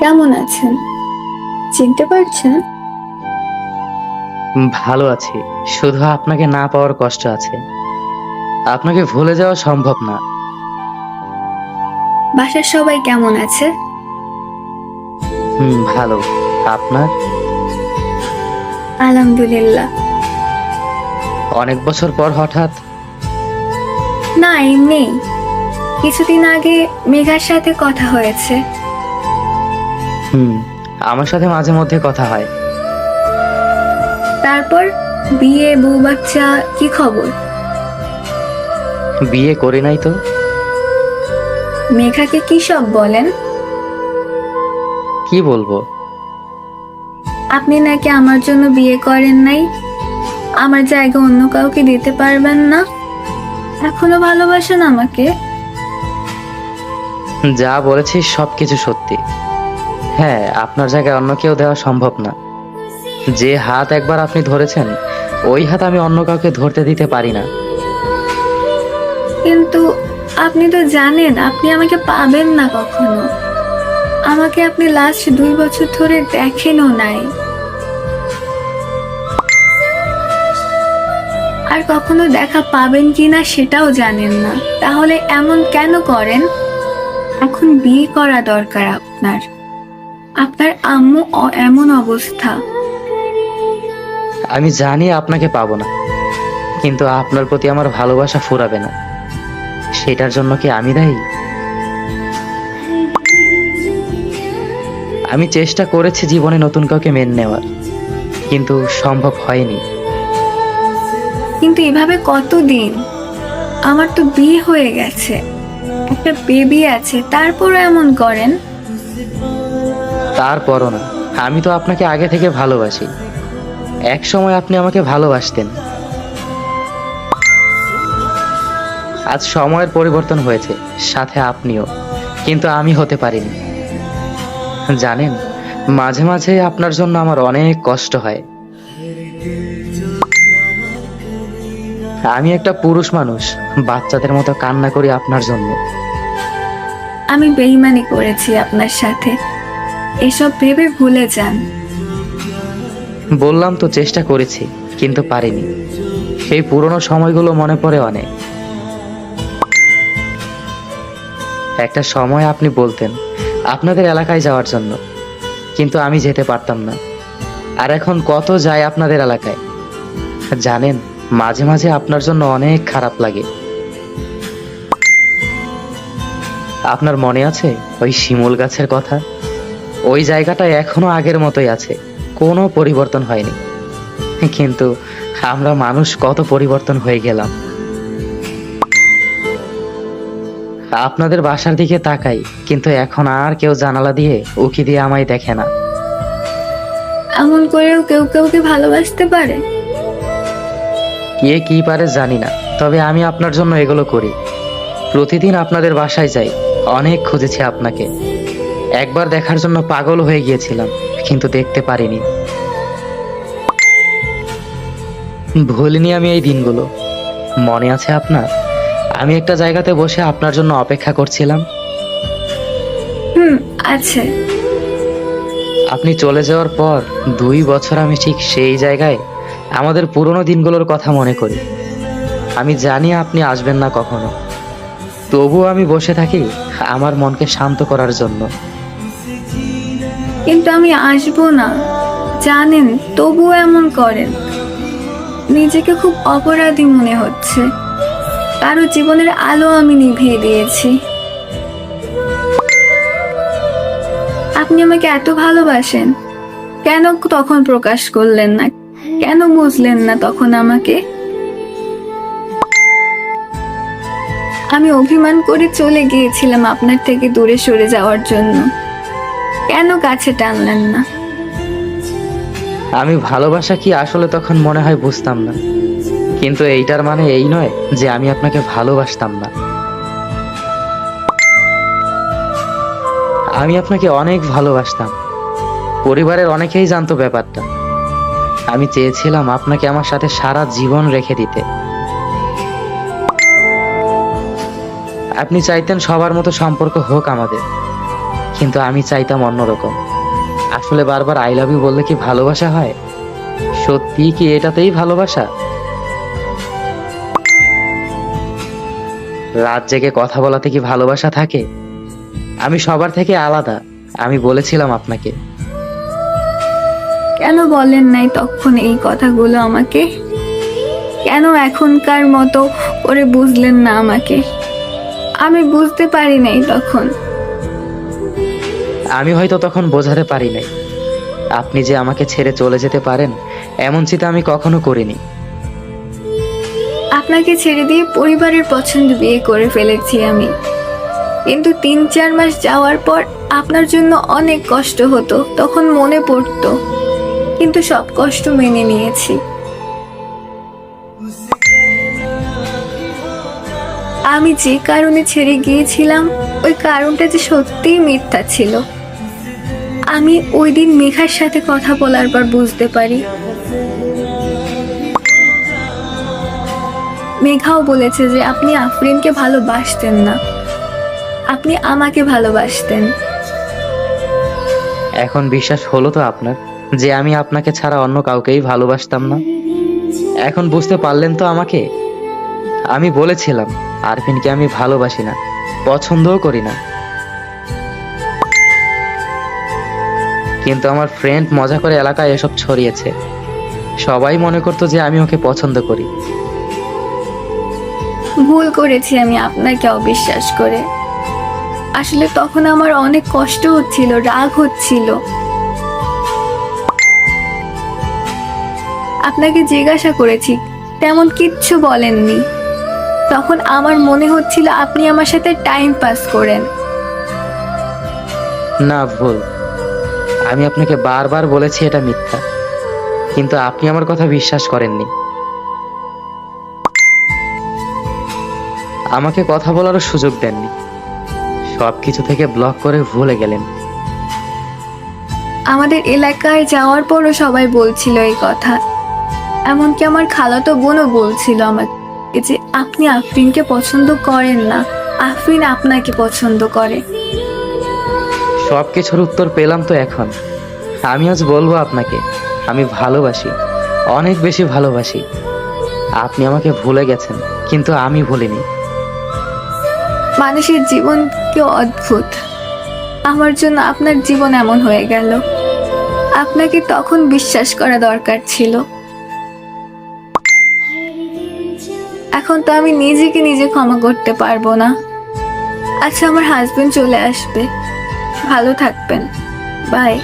কেমন আছেন? চিনতে পারছেন? ভালো আছি। শুধু আপনাকে না পাওয়ার কষ্ট আছে। আপনাকে ভুলে যাওয়া সম্ভব না। বাসার সবাই কেমন আছে? হুম ভালো। আপনার? আলহামদুলিল্লাহ। অনেক বছর পর হঠাৎ? না এমনি। কিছুদিন আগে মেঘার সাথে কথা হয়েছে। হুম। আমার সাথে মাঝে মধ্যে কথা হয়। তারপর বিয়ে বউ বাচ্চা কি খবর? বিয়ে করে নাই তো। মেঘাকে কি সব বলেন? কি বলব? আপনি নাকি আমার জন্য বিয়ে করেন নাই? আমার জায়গা অন্য কাউকে দিতে পারবেন না? এখনও ভালোবাসেন আমাকে? যা বলেছি সবকিছু সত্যি। হ্যাঁ আপনার জায়গায় অন্য কেউ দেওয়া সম্ভব না। যে হাত একবার আপনি ধরেছেন, ওই হাত আমি অন্য কাউকে ধরতে দিতে পারি না। কিন্তু আপনি তো জানেন, আপনি আমাকে পাবেন না কখনো। আমাকে আপনি লাস্ট দুই বছর ধরে দেখেনও নাই। আর কখনো দেখা পাবেন কিনা সেটাও জানেন না। তাহলে এমন কেন করেন? এখন বিয়ে করা দরকার আপনার। আপনার আম্মু অ- এমন অবস্থা। আমি জানি আপনাকে পাবো না কিন্তু আপনার প্রতি আমার ভালোবাসা ফুরাবে না। সেটার জন্য কি আমি দায়ী? আমি চেষ্টা করেছি জীবনে নতুন কাউকে মেনে নেওয়ার কিন্তু সম্ভব হয়নি। কিন্তু এভাবে কতদিন? আমার তো বিয়ে হয়ে গেছে একটা বেবি আছে তারপরও এমন করেন? তারপরও না। আমি তো আপনাকে আগে থেকে ভালোবাসি। এক সময় আপনি আমাকে ভালোবাসতেন। আজ সময়ের পরিবর্তন হয়েছে, সাথে আপনিও। কিন্তু আমি হতে পারিনি। জানেন, মাঝে মাঝে আপনার জন্য আমার অনেক কষ্ট হয়। আমি একটা পুরুষ মানুষ, বাচ্চাদের মতো কান্না করি আপনার জন্য। আমি বেইমানি করেছি আপনার সাথে। এসব ভেবে ভুলে যান। বললাম তো চেষ্টা করেছি, কিন্তু পারিনি। সেই পুরনো সময়গুলো মনে পড়ে অনেক। একটা সময় আপনি বলতেন, আপনাদের এলাকায় যাওয়ার জন্য, কিন্তু আমি যেতে পারতাম না। আর এখন কত যায় আপনাদের এলাকায়। জানেন, মাঝে মাঝে আপনার জন্য অনেক খারাপ লাগে। আপনার মনে আছে ওই শিমুল গাছের কথা? ওই জায়গাটা এখনও আগের মতোই আছে। কোনো পরিবর্তন হয়নি। কিন্তু আমরা মানুষ কত পরিবর্তন হয়ে গেলাম। আপনাদের বাসার দিকে তাকাই কিন্তু এখন আর কেউ জানালা দিয়ে উকি দিয়ে আমায় দেখে না। এমন করেও কেউ কেউকে ভালোবাসতে পারে? কে কি পারে জানি না তবে আমি আপনার জন্য এগুলো করি। প্রতিদিন আপনাদের বাসায় যাই অনেক খুঁজেছি আপনাকে। একবার দেখার জন্য পাগল হয়ে গিয়েছিলাম কিন্তু দেখতে পারিনি। ভুলিনি আমি এই দিনগুলো। মনে আছে আপনার? আমি একটা জায়গাতে বসে আপনার জন্য অপেক্ষা করছিলাম। হুম আছে। আপনি চলে যাওয়ার পর দুই বছর আমি ঠিক সেই জায়গায় আমাদের পুরনো দিনগুলোর কথা মনে করি। আমি জানি আপনি আসবেন না কখনো। তবুও আমি বসে থাকি আমার মনকে শান্ত করার জন্য। কিন্তু আমি আসব না। জানেন, তবুও এমন করেন। নিজেকে খুব অপরাধী মনে হচ্ছে। কারও জীবনের আলো আমি নিভিয়ে দিয়েছি। আপনি আমাকে এত ভালোবাসেন। কেন তখন প্রকাশ করলেন না? কেন বুঝলেন না তখন আমাকে? আমি অভিমান করে চলে গিয়েছিলাম আপনার থেকে দূরে সরে যাওয়ার জন্য। কেন কাছে টানলেন না? আমি ভালোবাসা কি আসলে তখন মনে হয় বুঝতাম না। কিন্তু এইটার মানে এই নয় যে আমি আপনাকে ভালোবাসতাম না। আমি আপনাকে অনেক ভালোবাসতাম। পরিবারের অনেকেই জানতো ব্যাপারটা। আমি চেয়েছিলাম আপনাকে আমার সাথে সারা জীবন রেখে দিতে। আপনি চাইতেন সবার মতো সম্পর্ক হোক আমাদের। কিন্তু আমি চাইতাম অন্যরকম। আসলে বারবার আই লাভ ইউ বললে কি ভালোবাসা হয়? সত্যি কি এটাতেই ভালোবাসা? রাত জেগে কথা বলাতে কি ভালোবাসা থাকে? আমি সবার থেকে আলাদা, আমি বলেছিলাম আপনাকে। কেন বলেন নাই তখন এই কথাগুলো আমাকে? কেন এখনকার মতো করে বুঝলেন না আমাকে? আমি বুঝতে পারি নাই তখন। আমি হয়তো তখন বোঝাতে পারি নাই। আপনি যে আমাকে ছেড়ে চলে যেতে পারেন, এমন চিন্তা আমি কখনো করিনি। আপনাকে ছেড়ে দিয়ে পরিবারের পছন্দ বিয়ে করে ফেলেছি আমি। কিন্তু তিন, চার মাস যাওয়ার পর আপনার জন্য অনেক কষ্ট হতো, তখন মনে পড়তো। কিন্তু সব কষ্ট মেনে নিয়েছি। আমি যে কারণে ছেড়ে গিয়েছিলাম, ওই কারণটা যে সত্যিই মিথ্যা ছিল। আমি ওই দিন মেঘার সাথে কথা বলার পর বুঝতে পারি। মেঘাও বলেছে যে আপনি আফরিনকে ভালোবাসতেন না। আপনি আমাকে ভালোবাসতেন। এখন বিশ্বাস হলো তো আপনার, যে আমি আপনাকে ছাড়া অন্য কাউকেই ভালোবাসতাম না। এখন বুঝতে পারলেন তো আমাকে? আমি বলেছিলাম, আরফিনকে আমি ভালোবাসি না, পছন্দও করি না। কিন্তু আমার ফ্রেন্ড মজা করে এলাকায় এসব ছড়িয়েছে। সবাই মনে করতো যে আমি ওকে পছন্দ করি। ভুল করেছি আমি আপনাকে অবিশ্বাস করে। আসলে তখন আমার অনেক কষ্ট হচ্ছিল রাগ হচ্ছিল। আপনাকে জিজ্ঞাসা করেছি তেমন কিচ্ছু বলেননি। তখন আমার মনে হচ্ছিল আপনি আমার সাথে টাইম পাস করেন। না ভুল। আমি আপনাকে বারবার বলেছি এটা মিথ্যা। কিন্তু আপনি আমার কথা বিশ্বাস করেননি। আমাকে কথা বলারও সুযোগ দেননি। সবকিছু থেকে ব্লক করে ভুলে গেলেন। আমাদের এলাকায় যাওয়ার পরও সবাই বলছিল এই কথা। এমনকি আমার খালাতো বোনও বলছিল আমাকে যে, আপনি আফরিনকে পছন্দ করেন না। আফরিন আপনাকে পছন্দ করে। সব কিছুর উত্তর পেলাম তো এখন। আমি আজ বলব আপনাকে, আমি ভালোবাসি, অনেক বেশি ভালোবাসি। আপনি আমাকে ভুলে গেছেন, কিন্তু আমি ভুলিনি। মানুষের জীবন কি অদ্ভুত? আমার জন্য আপনার জীবন এমন হয়ে গেল। আপনাকে তখন বিশ্বাস করা দরকার ছিল। এখন তো আমি নিজেকে নিজে ক্ষমা করতে পারব না। আচ্ছা আমার হাজবেন্ড চলে আসবে। ভালো থাকবেন। বাই।